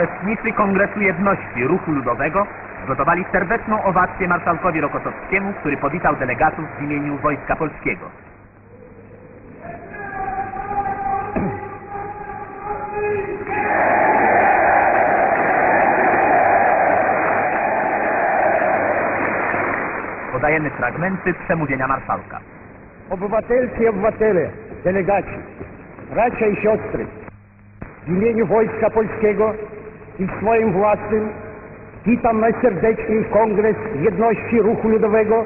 Uczestnicy Kongresu Jedności Ruchu Ludowego zgotowali serdeczną owację marszałkowi Rokosowskiemu, który powitał delegatów w imieniu Wojska Polskiego. Podajemy fragmenty przemówienia marszałka. Obywatelki obywatele, delegaci, bracia i siostry, w imieniu Wojska Polskiego i w swoim własnym. Witam najserdeczniej Kongres Jedności Ruchu Ludowego.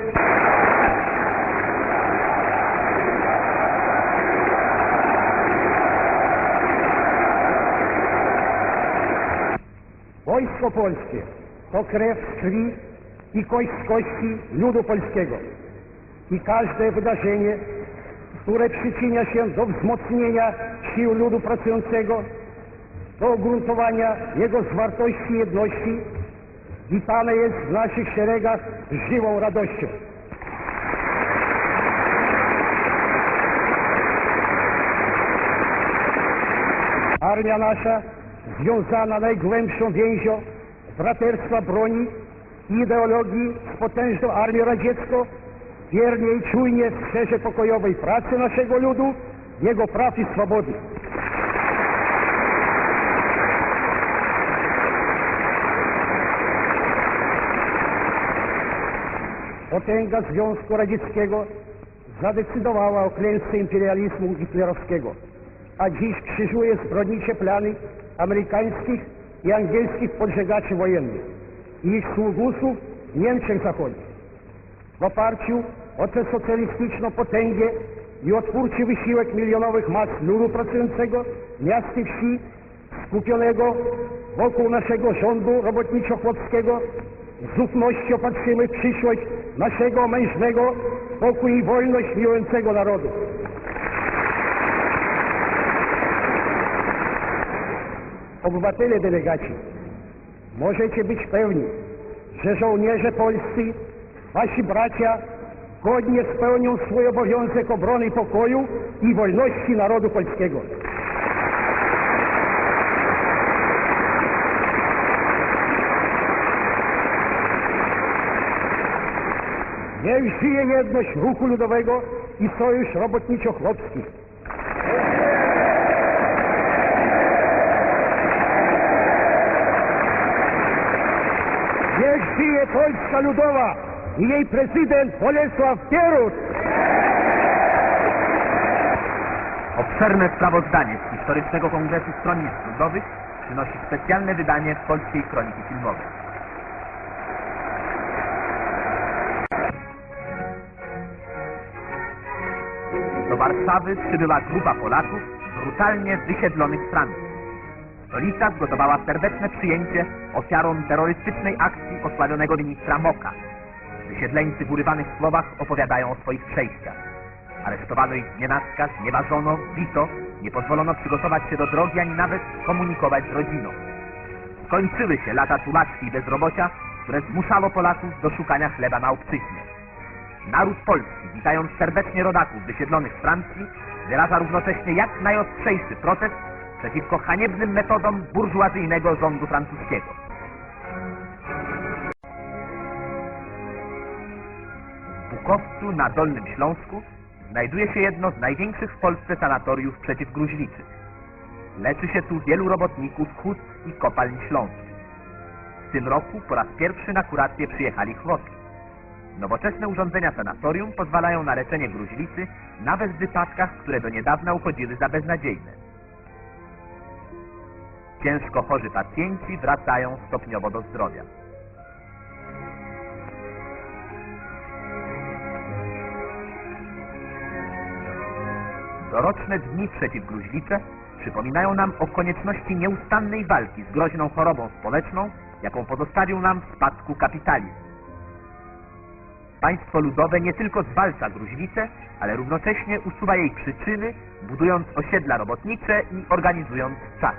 Wojsko Polskie to krew krwi i kość kości ludu polskiego. I każde wydarzenie, które przyczynia się do wzmocnienia sił ludu pracującego, do ugruntowania jego zwartości i jedności, witane jest w naszych szeregach z żywą radością. Armia nasza, związana najgłębszą więzią braterstwa broni i ideologii z potężną armią radziecką, wiernie i czujnie strzeże pokojowej pracy naszego ludu, jego praw i swobody. Potęga Związku Radzieckiego zadecydowała o klęsce imperializmu hitlerowskiego, a dziś krzyżuje zbrodnicze plany amerykańskich i angielskich podżegaczy wojennych i ich sługusów w Niemczech Zachodnich. W oparciu o tę socjalistyczną potęgę i otwórczy wysiłek milionowych mas ludu pracującego, miast i wsi, skupionego wokół naszego rządu robotniczo-chłopskiego, z ufnością patrzymy w przyszłość naszego mężnego, pokój i wolność miłującego narodu. Obywatele delegaci, możecie być pewni, że żołnierze polscy Wasi bracia godnie spełnią swój obowiązek obrony pokoju i wolności narodu polskiego. Niech żyje jedność ruchu ludowego i sojusz robotniczo-chłopski. Niech żyje Polska Ludowa i jej prezydent Bolesław Pierut. Obszerne sprawozdanie z historycznego Kongresu Stronnictw Ludowych przynosi specjalne wydanie Polskiej Kroniki Filmowej. Do Warszawy przybyła grupa Polaków brutalnie wysiedlonych z Francji. Stolica zgotowała serdeczne przyjęcie ofiarom terrorystycznej akcji osławionego ministra Moka. Wysiedleńcy w urywanych słowach opowiadają o swoich przejściach. Aresztowano ich nie naskaz, nie ważono, bito, nie pozwolono przygotować się do drogi, ani nawet komunikować z rodziną. Skończyły się lata tułaczki i bezrobocia, które zmuszało Polaków do szukania chleba na obczyźnie. Naród polski, witając serdecznie rodaków wysiedlonych z Francji, wyraża równocześnie jak najostrzejszy protest przeciwko haniebnym metodom burżuazyjnego rządu francuskiego. W Bukowcu na Dolnym Śląsku znajduje się jedno z największych w Polsce sanatoriów przeciwgruźliczych. Leczy się tu wielu robotników hut i kopalń śląskich. W tym roku po raz pierwszy na kurację przyjechali chłopi. Nowoczesne urządzenia sanatorium pozwalają na leczenie gruźlicy nawet w wypadkach, które do niedawna uchodziły za beznadziejne. Ciężko chorzy pacjenci wracają stopniowo do zdrowia. Doroczne dni przeciwgruźlicze przypominają nam o konieczności nieustannej walki z groźną chorobą społeczną, jaką pozostawił nam w spadku kapitalizm. Państwo ludowe nie tylko zwalcza gruźlicę, ale równocześnie usuwa jej przyczyny, budując osiedla robotnicze i organizując czas.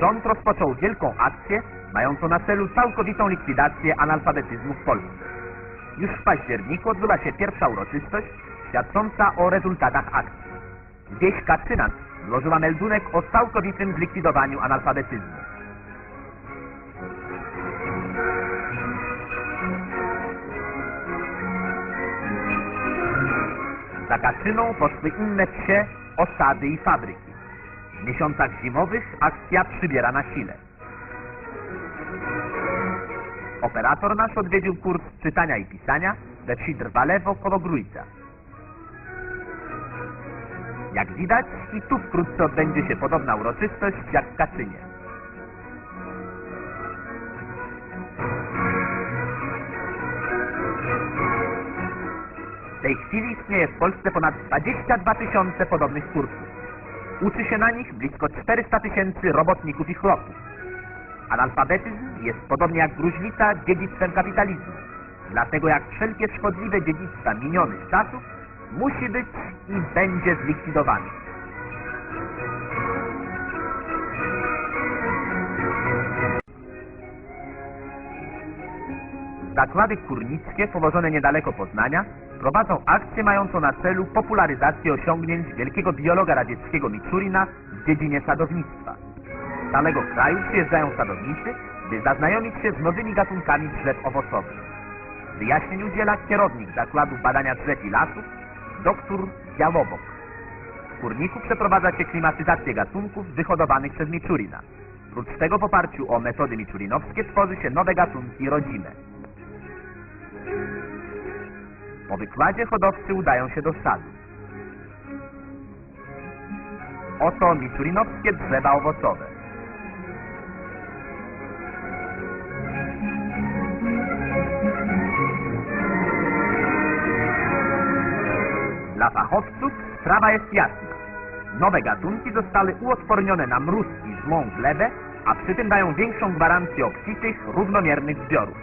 Rząd rozpoczął wielką akcję mającą na celu całkowitą likwidację analfabetyzmu w Polsce. Już w październiku odbyła się pierwsza uroczystość świadcząca o rezultatach akcji. Wieś Kaczyna złożyła meldunek o całkowitym zlikwidowaniu analfabetyzmu. Za Kaczyną poszły inne wsie, osady i fabryki. W miesiącach zimowych akcja przybiera na sile. Operator nasz odwiedził kurs czytania i pisania we wsi Drwalewo koło Grójca. Jak widać, i tu wkrótce odbędzie się podobna uroczystość jak w Kaczynie. W tej chwili istnieje w Polsce ponad 22 tysiące podobnych kursów. Uczy się na nich blisko 400 tysięcy robotników i chłopów. Analfabetyzm jest podobnie jak gruźlica dziedzictwem kapitalizmu. Dlatego jak wszelkie szkodliwe dziedzictwa minionych czasów musi być i będzie zlikwidowany. Zakłady kurnickie położone niedaleko Poznania prowadzą akcję mającą na celu popularyzację osiągnięć wielkiego biologa radzieckiego Miczurina w dziedzinie sadownictwa. Z całego kraju przyjeżdżają sadownicy, by zaznajomić się z nowymi gatunkami drzew owocowych. Wyjaśnień udziela kierownik Zakładu Badania Drzew i Lasów, dr Białobok. W kurniku przeprowadza się klimatyzację gatunków wyhodowanych przez Miczurina. Prócz tego w oparciu o metody miczurinowskie tworzy się nowe gatunki rodzime. Po wykładzie hodowcy udają się do sadu. Oto miczurinowskie drzewa owocowe. Fachowców sprawa jest jasna. Nowe gatunki zostały uodpornione na mróz i złą glebę, a przy tym dają większą gwarancję obfitych, równomiernych zbiorów.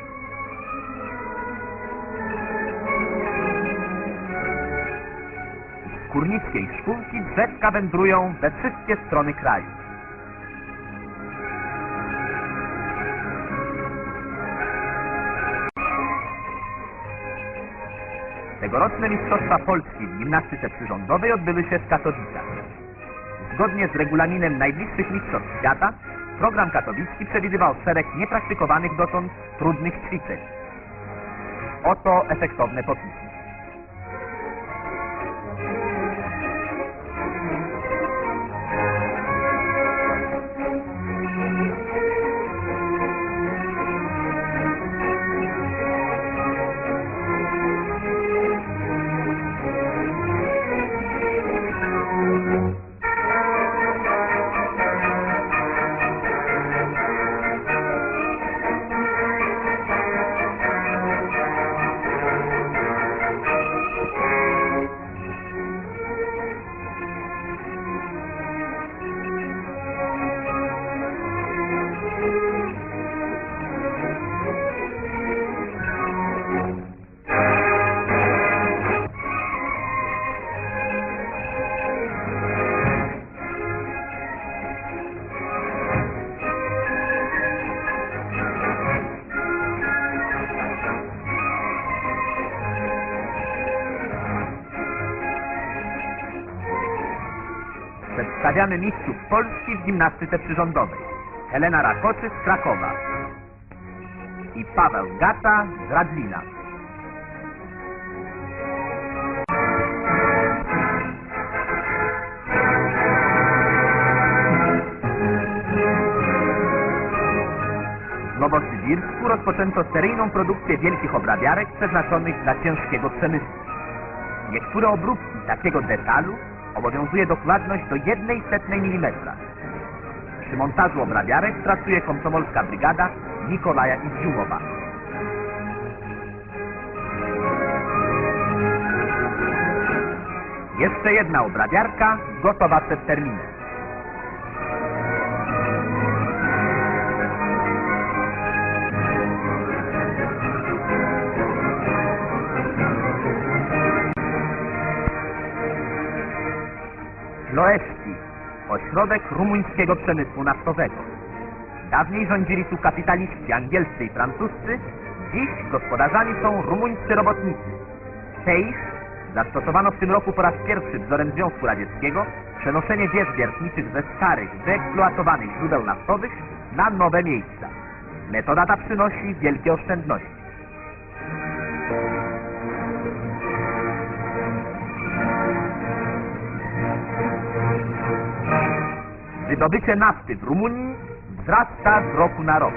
Kurnickiej szkółki drzewka wędrują we wszystkie strony kraju. Tegoroczne Mistrzostwa Polski w gimnastyce przyrządowej odbyły się w Katowicach. Zgodnie z regulaminem najbliższych Mistrzostw Świata, program katowicki przewidywał szereg niepraktykowanych dotąd trudnych ćwiczeń. Oto efektowne popisy. Przedstawiamy mistrzów Polski w gimnastyce przyrządowej. Helena Rakoczy z Krakowa i Paweł Gata z Radlina. W Nowosybirsku rozpoczęto seryjną produkcję wielkich obrabiarek przeznaczonych dla ciężkiego przemysłu. Niektóre obróbki takiego detalu obowiązuje dokładność do jednej setnej milimetra. Przy montażu obrabiarek pracuje komsomolska brygada Nikolaja Izjumowa. Jeszcze jedna obrabiarka gotowa przed terminem. Loeszki, ośrodek rumuńskiego przemysłu naftowego. Dawniej rządzili tu kapitaliści angielscy i francuscy, dziś gospodarzami są rumuńscy robotnicy. Tejch, Zastosowano w tym roku po raz pierwszy wzorem Związku Radzieckiego przenoszenie wież wiertniczych ze starych, wyeksploatowanych źródeł naftowych na nowe miejsca. Metoda ta przynosi wielkie oszczędności. Wydobycie nafty w Rumunii wzrasta z roku na rok.